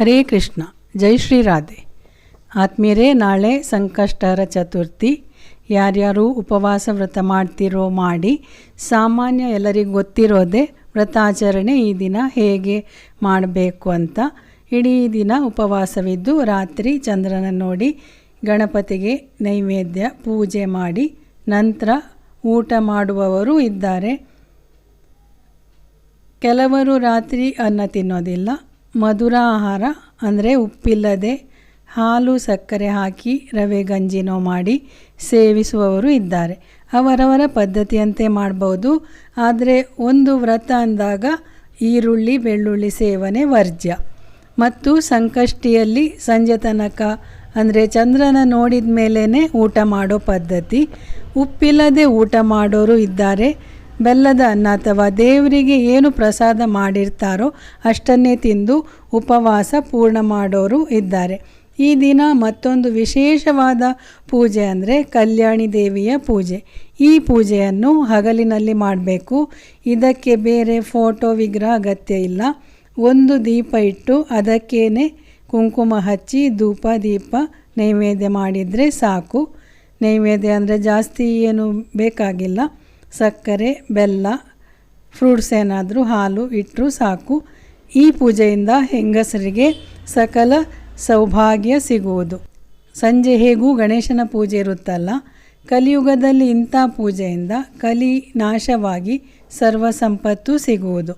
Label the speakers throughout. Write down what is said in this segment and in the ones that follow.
Speaker 1: ಹರೇ ಕೃಷ್ಣ, ಜೈ ಶ್ರೀ ರಾಧೆ. ಆತ್ಮೀಯರೇ, ನಾಳೆ ಸಂಕಷ್ಟರ ಚತುರ್ಥಿ. ಯಾರ್ಯಾರು ಉಪವಾಸ ವ್ರತ ಮಾಡ್ತಿರೋ ಮಾಡಿ, ಸಾಮಾನ್ಯ ಎಲ್ಲರಿಗೂ ಗೊತ್ತಿರೋದೇ ವ್ರತಾಚರಣೆ ಈ ದಿನ ಹೇಗೆ ಮಾಡಬೇಕು ಅಂತ. ಇಡೀ ದಿನ ಉಪವಾಸವಿದ್ದು ರಾತ್ರಿ ಚಂದ್ರನ ನೋಡಿ ಗಣಪತಿಗೆ ನೈವೇದ್ಯ ಪೂಜೆ ಮಾಡಿ, ನಂತರ ಊಟ ಮಾಡುವವರು ಇದ್ದಾರೆ. ಕೆಲವರು ರಾತ್ರಿ ಅನ್ನ ತಿನ್ನೋದಿಲ್ಲ ಮಧುರ ಆಹಾರ ಅಂದರೆ ಉಪ್ಪಿಲ್ಲದೆ ಹಾಲು ಸಕ್ಕರೆ ಹಾಕಿ ರವೆ ಗಂಜಿನೋ ಮಾಡಿ ಸೇವಿಸುವವರು ಇದ್ದಾರೆ. ಅವರವರ ಪದ್ಧತಿಯಂತೆ ಮಾಡ್ಬೋದು. ಆದರೆ ಒಂದು ವ್ರತ ಅಂದಾಗ ಈರುಳ್ಳಿ, ಬೆಳ್ಳುಳ್ಳಿ ಸೇವನೆ ವರ್ಜ್ಯ. ಮತ್ತು ಸಂಕಷ್ಟಿಯಲ್ಲಿ ಸಂಜೆ ತನಕ ಅಂದರೆ ಚಂದ್ರನ ನೋಡಿದ ಮೇಲೇ ಊಟ ಮಾಡೋ ಪದ್ಧತಿ. ಉಪ್ಪಿಲ್ಲದೆ ಊಟ ಮಾಡೋರು ಇದ್ದಾರೆ. ಬೆಲ್ಲದ ಅನ್ನ ಅಥವಾ ದೇವರಿಗೆ ಏನು ಪ್ರಸಾದ ಮಾಡಿರ್ತಾರೋ ಅಷ್ಟನ್ನೇ ತಿಂದು ಉಪವಾಸ ಪೂರ್ಣ ಮಾಡೋರು ಇದ್ದಾರೆ. ಈ ದಿನ ಮತ್ತೊಂದು ವಿಶೇಷವಾದ ಪೂಜೆ ಅಂದರೆ ಕಲ್ಯಾಣಿ ದೇವಿಯ ಪೂಜೆ. ಈ ಪೂಜೆಯನ್ನು ಹಗಲಿನಲ್ಲಿ ಮಾಡಬೇಕು. ಇದಕ್ಕೆ ಬೇರೆ ಫೋಟೋ ವಿಗ್ರಹ ಅಗತ್ಯ ಇಲ್ಲ. ಒಂದು ದೀಪ ಇಟ್ಟು ಅದಕ್ಕೇನೆ ಕುಂಕುಮ ಹಚ್ಚಿ ಧೂಪ, ದೀಪ ನೈವೇದ್ಯ ಮಾಡಿದರೆ ಸಾಕು. ನೈವೇದ್ಯ ಅಂದರೆ ಜಾಸ್ತಿ ಏನು ಬೇಕಾಗಿಲ್ಲ. ಸಕ್ಕರೆ, ಬೆಲ್ಲ ಫ್ರೂಟ್ಸ್ ಏನಾದರೂ ಹಾಲು ಇಟ್ಟರೂ ಸಾಕು. ಈ ಪೂಜೆಯಿಂದ ಹೆಂಗಸರಿಗೆ ಸಕಲ ಸೌಭಾಗ್ಯ ಸಿಗುವುದು. ಸಂಜೆ ಹೇಗೂ ಗಣೇಶನ ಪೂಜೆ ಇರುತ್ತಲ್ಲ, ಕಲಿಯುಗದಲ್ಲಿ ಇಂಥ ಪೂಜೆಯಿಂದ ಕಲಿ ನಾಶವಾಗಿ ಸರ್ವ ಸಂಪತ್ತು ಸಿಗುವುದು.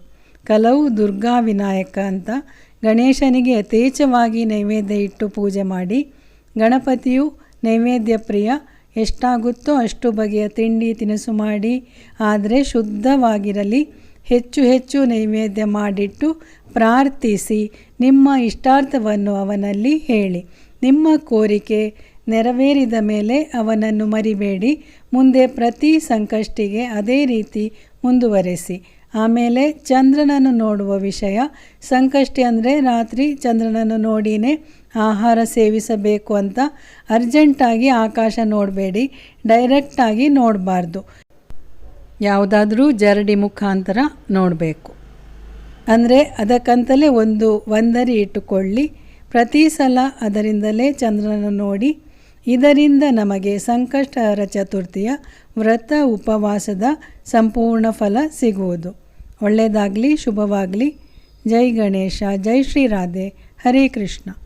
Speaker 1: ಕಲವು ದುರ್ಗಾ ವಿನಾಯಕ ಅಂತ ಗಣೇಶನಿಗೆ ಯಥೇಚ್ಛವಾಗಿ ನೈವೇದ್ಯ ಇಟ್ಟು ಪೂಜೆ ಮಾಡಿ, ಗಣಪತಿಯು ನೈವೇದ್ಯ ಪ್ರಿಯ ಎಷ್ಟಾಗುತ್ತೋ ಅಷ್ಟು ಬಗೆಯ ತಿಂಡಿ ತಿನಿಸು ಮಾಡಿ, ಆದರೆ ಶುದ್ಧವಾಗಿರಲಿ. ಹೆಚ್ಚು ಹೆಚ್ಚು ನೈವೇದ್ಯ ಮಾಡಿಟ್ಟು ಪ್ರಾರ್ಥಿಸಿ, ನಿಮ್ಮ ಇಷ್ಟಾರ್ಥವನ್ನು ಅವನಲ್ಲಿ ಹೇಳಿ. ನಿಮ್ಮ ಕೋರಿಕೆ ನೆರವೇರಿದ ಮೇಲೆ ಅವನನ್ನು ಮರಿಬೇಡಿ. ಮುಂದೆ ಪ್ರತಿ ಸಂಕಷ್ಟಿಗೆ ಅದೇ ರೀತಿ ಮುಂದುವರೆಸಿ. ಆಮೇಲೆ ಚಂದ್ರನನ್ನು ನೋಡುವ ವಿಷಯ. ಸಂಕಷ್ಟಿ ಅಂದರೆ ರಾತ್ರಿ ಚಂದ್ರನನ್ನು ನೋಡಿನೇ ಆಹಾರ ಸೇವಿಸಬೇಕು ಅಂತ ಅರ್ಜೆಂಟಾಗಿ ಆಕಾಶ ನೋಡಬೇಡಿ ಡೈರೆಕ್ಟಾಗಿ ನೋಡಬಾರ್ದು. ಯಾವುದಾದ್ರೂ ಜರಡಿ ಮುಖಾಂತರ ನೋಡಬೇಕು. ಅಂದರೆ ಅದಕ್ಕಂತಲೇ ಒಂದು ಒಂದರಿ ಇಟ್ಟುಕೊಳ್ಳಿ. ಪ್ರತಿ ಸಲ ಅದರಿಂದಲೇ ಚಂದ್ರನನ್ನು ನೋಡಿ, ಇದರಿಂದ ನಮಗೆ ಸಂಕಷ್ಟಹರ ಚತುರ್ಥಿಯ ವ್ರತ ಉಪವಾಸದ ಸಂಪೂರ್ಣ ಫಲ ಸಿಗುವುದು. ಒಳ್ಳೆಯದಾಗಲಿ ಶುಭವಾಗಲಿ. ಜೈ ಗಣೇಶ ಜೈ ಶ್ರೀ ರಾಧೆ. ಹರೇ ಕೃಷ್ಣ.